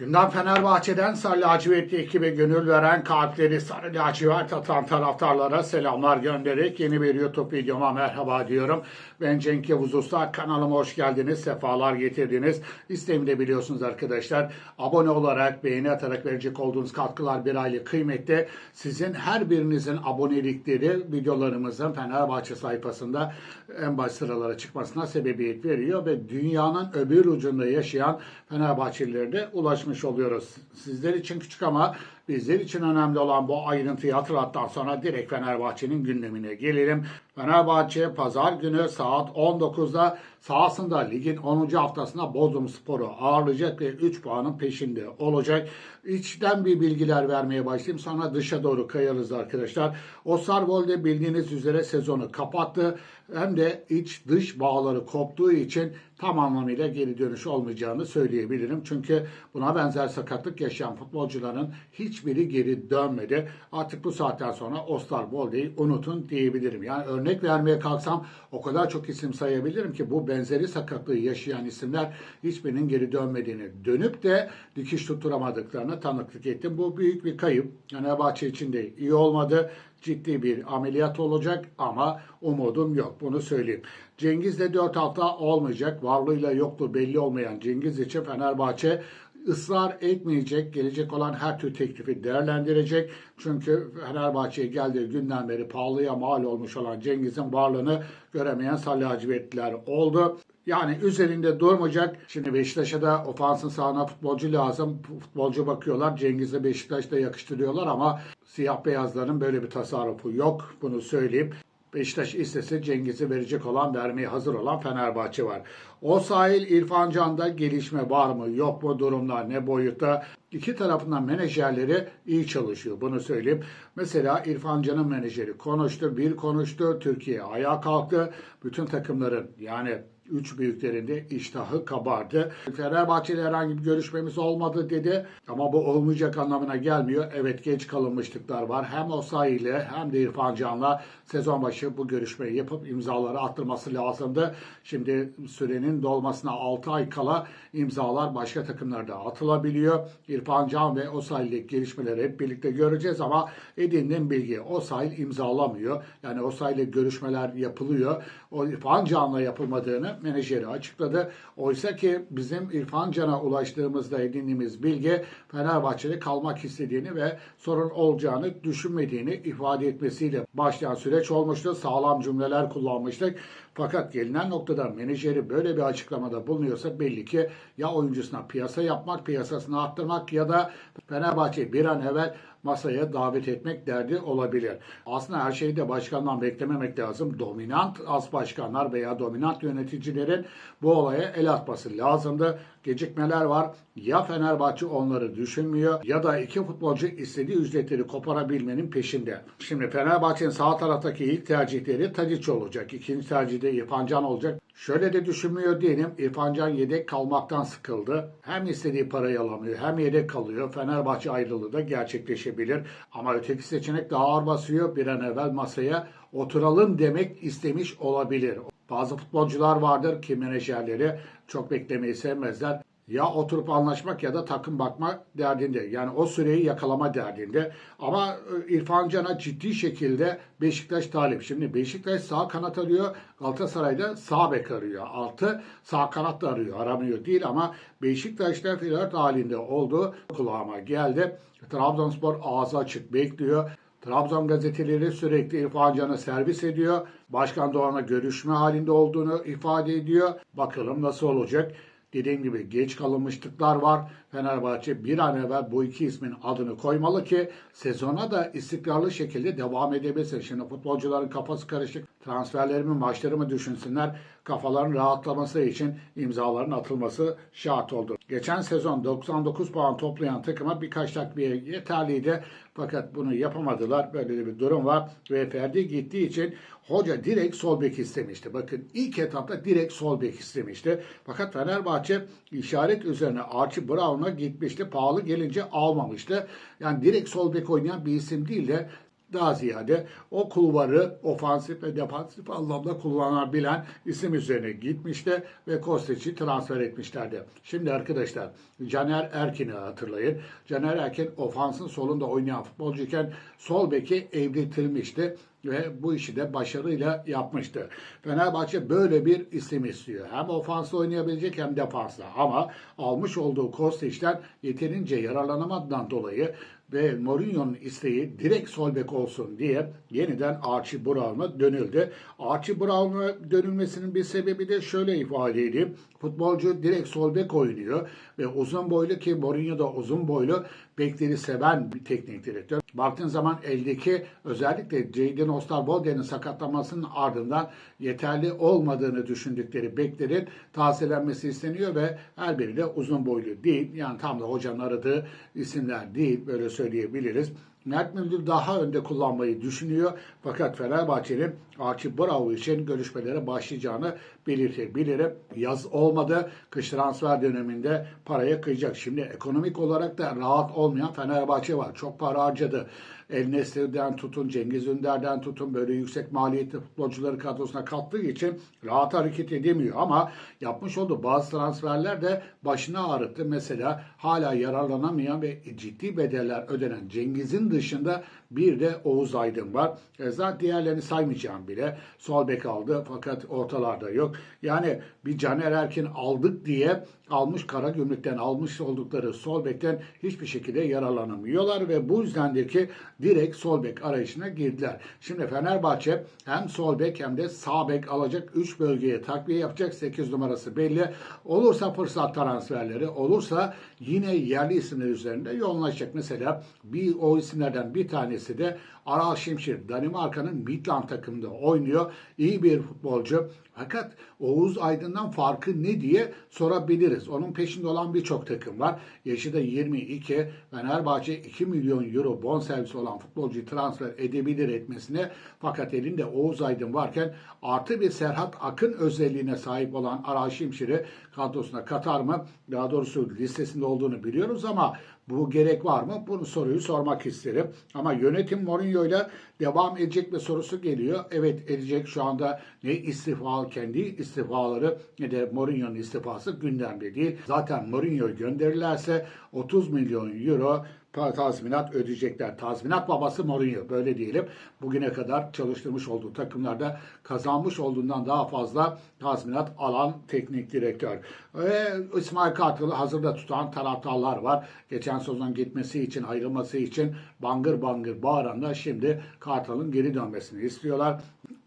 Gündem Fenerbahçe'den Sarı Lacivertli ekibe gönül veren kalpleri Sarı Lacivert atan taraftarlara selamlar göndererek yeni bir YouTube videoma merhaba diyorum. Ben Cenk Yavuz Usta. Kanalıma hoş geldiniz, sefalar getirdiniz. İsteğimi de biliyorsunuz arkadaşlar. Abone olarak, beğeni atarak verecek olduğunuz katkılar bir aylık kıymetli. Sizin her birinizin abonelikleri videolarımızın Fenerbahçe sayfasında en baş sıralara çıkmasına sebebiyet veriyor ve dünyanın öbür ucunda yaşayan Fenerbahçelilere de ulaşmış oluyoruz. Sizler için küçük ama bizler için önemli olan bu ayrıntıyı hatırlattıktan sonra direkt Fenerbahçe'nin gündemine gelelim. Fenerbahçe pazar günü saat 19'da sahasında ligin 10. haftasında Bodrum Spor'u ağırlayacak ve 3 puanın peşinde olacak. İçten bir bilgiler vermeye başlayayım sonra dışa doğru kayarız arkadaşlar. Osterwolde bildiğiniz üzere sezonu kapattı. Hem de iç dış bağları koptuğu için tam anlamıyla geri dönüş olmayacağını söyleyebilirim. Çünkü buna benzer sakatlık yaşayan futbolcuların hiçbiri geri dönmedi. Artık bu saatten sonra Osterwolde'yi unutun diyebilirim. Yani örnek vermeye kalksam o kadar çok isim sayabilirim ki bu benzeri sakatlığı yaşayan isimler hiçbirinin geri dönmediğini dönüp de dikiş tutturamadıklarını tanıklık ettim. Bu büyük bir kayıp. Fenerbahçe için de iyi olmadı ciddi bir ameliyat olacak ama umudum yok bunu söyleyeyim. Cengiz de 4 hafta olmayacak. Varlığıyla yokluğu belli olmayan Cengiz için Fenerbahçe ısrar etmeyecek. Gelecek olan her tür teklifi değerlendirecek. Çünkü Fenerbahçe'ye geldiği günden beri pahalıya mal olmuş olan Cengiz'in varlığını göremeyen Salih Hacıvetliler oldu. Yani üzerinde durmayacak. Şimdi Beşiktaş'a da ofansın sahına futbolcu lazım. Futbolcu bakıyorlar. Cengiz'le Beşiktaş'ta yakıştırıyorlar ama siyah beyazların böyle bir tasarrufu yok. Bunu söyleyeyim. Beşiktaş istese Cengiz'i verecek olan, vermeye hazır olan Fenerbahçe var. O sahil İrfan Can'da gelişme var mı yok mu durumlar ne boyutta? İki tarafından menajerleri iyi çalışıyor bunu söyleyeyim. Mesela İrfan Can'ın menajeri konuştu, bir konuştu, Türkiye ayağa kalktı. Bütün takımların yani üç büyüklerinde iştahı kabardı. Fenerbahçe'yle herhangi bir görüşmemiz olmadı dedi ama bu olmayacak anlamına gelmiyor. Evet geç kalınmışlıklar var. Hem Osayi ile hem de İrfan Can'la sezon başı bu görüşmeyi yapıp imzaları attırması lazımdı. Şimdi sürenin dolmasına 6 ay kala imzalar başka takımlarda atılabiliyor. İrfan Can ve Osayi'lik gelişmeleri hep birlikte göreceğiz ama edindiğim bilgi Osayi imzalamıyor. Yani Osayi ile görüşmeler yapılıyor. O İrfan Can'la yapılmadığını menajeri açıkladı. Oysa ki bizim İrfan Can'a ulaştığımızda edindiğimiz bilgi Fenerbahçe'de kalmak istediğini ve sorun olacağını düşünmediğini ifade etmesiyle başlayan süreç olmuştu. Sağlam cümleler kullanmıştık. Fakat gelinen noktada menajeri böyle bir açıklamada bulunuyorsa belli ki ya oyuncusuna piyasa yapmak, piyasasını arttırmak ya da Fenerbahçe bir an evvel masaya davet etmek derdi olabilir. Aslında her şeyi de başkandan beklememek lazım. Dominant as başkanlar veya dominant yöneticilerin bu olaya el atması lazımdı. Gecikmeler var. Ya Fenerbahçe onları düşünmüyor ya da iki futbolcu istediği ücretleri koparabilmenin peşinde. Şimdi Fenerbahçe'nin sağ taraftaki ilk tercihleri Tadic olacak. İkinci tercihde İrfan olacak. Şöyle de düşünmüyor diyelim. İrfan Can yedek kalmaktan sıkıldı. Hem istediği parayı alamıyor hem yedek kalıyor. Fenerbahçe ayrılığı da gerçekleşebilir. Ama öteki seçenek daha ağır basıyor. Bir an evvel masaya oturalım demek istemiş olabilir. Bazı futbolcular vardır ki menajerleri çok beklemeyi sevmezler ya oturup anlaşmak ya da takım bakma derdinde. Yani o süreyi yakalama derdinde. Ama e, İrfan Can'a ciddi şekilde Beşiktaş talip. Şimdi Beşiktaş sağ kanat arıyor. Galatasaray'da sağ bek arıyor. Altı sağ kanat da arıyor. Aramıyor değil ama Beşiktaş'ta flört halinde olduğu kulağıma geldi. Trabzonspor ağzı açık bekliyor. Trabzon gazeteleri sürekli İrfan Can'ı servis ediyor. Başkan Doğan'la görüşme halinde olduğunu ifade ediyor. Bakalım nasıl olacak. Dediğim gibi geç kalınmışlıklar var. Fenerbahçe bir an evvel bu iki ismin adını koymalı ki sezona da istikrarlı şekilde devam edebilsin. Şimdi futbolcuların kafası karışık. Transferlerimi, maçlarımı düşünsünler. Kafaların rahatlaması için imzaların atılması şart oldu. Geçen sezon 99 puan toplayan takıma birkaç takviye yeterliydi. Fakat bunu yapamadılar. Böyle bir durum var. Ve Ferdi gittiği için hoca direkt sol bek istemişti. Bakın ilk etapta direkt sol bek istemişti. Fakat Fenerbahçe işaret üzerine Archie Brown'a gitmişti. Pahalı gelince almamıştı. Yani direkt sol bek oynayan bir isim değil de daha ziyade o kulvarı ofansif ve defansif anlamda kullanabilen isim üzerine gitmişti ve Kostic'i transfer etmişlerdi. Şimdi arkadaşlar Caner Erkin'i hatırlayın. Caner Erkin ofansın solunda oynayan futbolcuyken sol beki evriltilmişti ve bu işi de başarıyla yapmıştı. Fenerbahçe böyle bir isim istiyor. Hem ofansla oynayabilecek hem defansla ama almış olduğu Kostic'ten yeterince yararlanamadığından dolayı ve Mourinho'nun isteği direkt sol bek olsun diye yeniden Archie Brown'a dönüldü. Archie Brown'a dönülmesinin bir sebebi de şöyle ifade edeyim. Futbolcu direkt sol bek oynuyor ve uzun boylu ki Mourinho da uzun boylu bekleri seven bir teknik direktör. Baktığın zaman eldeki özellikle Jadon Osterwolde'nin sakatlanmasının ardından yeterli olmadığını düşündükleri beklerin tazelenmesi isteniyor ve her biri de uzun boylu değil. Yani tam da hocanın aradığı isimler değil böyle söyleyebiliriz. Mert Müldür daha önde kullanmayı düşünüyor. Fakat Fenerbahçe'nin Archie Bravo için görüşmelere başlayacağını belirtebilirim. Yaz olmadı. Kış transfer döneminde paraya kıyacak. Şimdi ekonomik olarak da rahat olmayan Fenerbahçe var. Çok para harcadı. El Nesri'den tutun, Cengiz Ünder'den tutun böyle yüksek maliyetli futbolcuları kadrosuna kattığı için rahat hareket edemiyor. Ama yapmış olduğu bazı transferler de başını ağrıttı. Mesela hala yararlanamayan ve ciddi bedeller ödenen Cengiz'in dışında bir de Oğuz Aydın var. E zaten diğerlerini saymayacağım bile. Sol bek aldı fakat ortalarda yok. Yani bir Caner Erkin aldık diye almış kara gümrükten almış oldukları sol bekten hiçbir şekilde yararlanamıyorlar ve bu yüzdendir ki direkt sol bek arayışına girdiler. Şimdi Fenerbahçe hem sol bek hem de sağ bek alacak 3 bölgeye takviye yapacak 8 numarası belli. Olursa fırsat transferleri olursa yine yerli isimler üzerinde yoğunlaşacak. Mesela bir o isimlerden bir tanesi de Aral Şimşir Danimarka'nın Midland takımında oynuyor. İyi bir futbolcu. Fakat Oğuz Aydın'dan farkı ne diye sorabiliriz. Onun peşinde olan birçok takım var. Yaşı da 22. Fenerbahçe 2 milyon euro bonservis olan futbolcuyu transfer edebilir etmesine. Fakat elinde Oğuz Aydın varken artı bir Serhat Akın özelliğine sahip olan Aral Şimşir'i kadrosuna katar mı? Daha doğrusu listesinde olduğunu biliyoruz ama bu gerek var mı? Bunu soruyu sormak isterim. Ama yönetim Mourinho ile devam edecek mi sorusu geliyor. Evet edecek şu anda ne istifa kendi istifaları ne de Mourinho'nun istifası gündemde değil. Zaten Mourinho gönderirlerse 30 milyon euro tazminat ödeyecekler. Tazminat babası Mourinho böyle diyelim. Bugüne kadar çalıştırmış olduğu takımlarda kazanmış olduğundan daha fazla tazminat alan teknik direktör. Ve İsmail Kartal'ı hazırda tutan taraftarlar var. Geçen sezon gitmesi için, ayrılması için bangır bangır bağıranlar şimdi Kartal'ın geri dönmesini istiyorlar.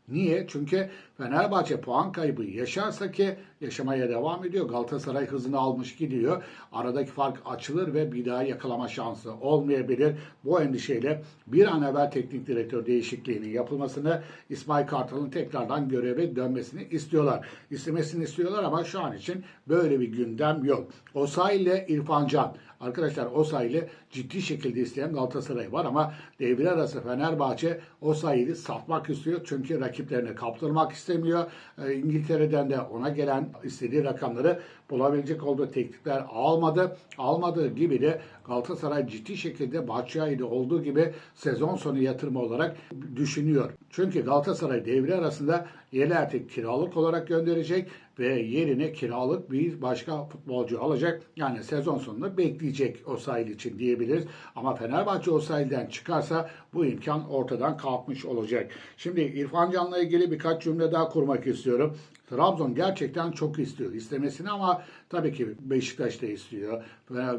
Niye? Çünkü Fenerbahçe puan kaybı yaşarsa ki yaşamaya devam ediyor. Galatasaray hızını almış gidiyor. Aradaki fark açılır ve bir daha yakalama şansı olmayabilir. Bu endişeyle bir an evvel teknik direktör değişikliğinin yapılmasını İsmail Kartal'ın tekrardan göreve dönmesini istiyorlar. İstemesini istiyorlar ama şu an için böyle bir gündem yok. Osay ile İrfan Can. Arkadaşlar Osay'ı ciddi şekilde isteyen Galatasaray var ama devre arası Fenerbahçe Osay'ı satmak istiyor. Çünkü rakiplerine kaptırmak istemiyor. Ee, İngiltere'den de ona gelen istediği rakamları bulabilecek olduğu teklifler almadı. Almadığı gibi de Galatasaray ciddi şekilde Batshuayi'de olduğu gibi sezon sonu yatırımı olarak düşünüyor. Çünkü Galatasaray devre arasında Yelert'i kiralık olarak gönderecek ve yerine kiralık bir başka futbolcu alacak. Yani sezon sonunda bekleyecek o sahil için diyebiliriz. Ama Fenerbahçe o sahilden çıkarsa bu imkan ortadan kalkmış olacak. Şimdi İrfan Can'la ilgili birkaç cümle daha kurmak istiyorum. Trabzon gerçekten çok istiyor istemesini ama tabii ki Beşiktaş da istiyor.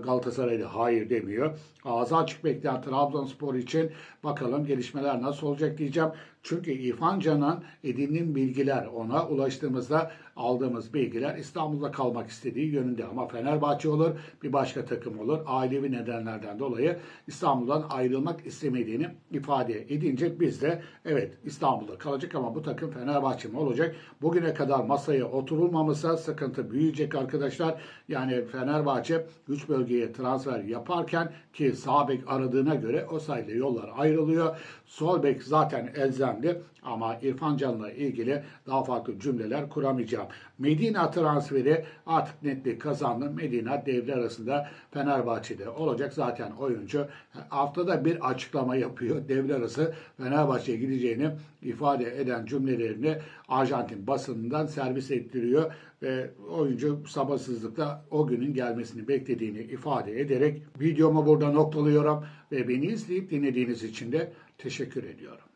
Galatasaray da hayır demiyor. Ağzı açık bekleyen Trabzonspor için bakalım gelişmeler nasıl olacak diyeceğim. Çünkü İrfan Can'ın edindiğim bilgiler ona ulaştığımızda aldığımız bilgiler İstanbul'da kalmak istediği yönünde ama Fenerbahçe olur bir başka takım olur ailevi nedenlerden dolayı İstanbul'dan ayrılmak istemediğini ifade edince biz de evet İstanbul'da kalacak ama bu takım Fenerbahçe mi olacak? Bugüne kadar masaya oturulmamışsa sıkıntı büyüyecek arkadaşlar. Yani Fenerbahçe 3 bölgeye transfer yaparken ki sağ bek aradığına göre o sayede yollar ayrılıyor. Sol bek zaten elzemli ama İrfan Can'la ilgili daha farklı cümleler kuramayacağım. Medina transferi artık netlik kazandı. Medina devre arasında Fenerbahçe'de olacak. Zaten oyuncu haftada bir açıklama yapıyor. Devre arası Fenerbahçe'ye gideceğini ifade eden cümlelerini Arjantin basınından servis ettiriyor ve oyuncu sabırsızlıkla o günün gelmesini beklediğini ifade ederek videomu burada noktalıyorum ve beni izleyip dinlediğiniz için de teşekkür ediyorum.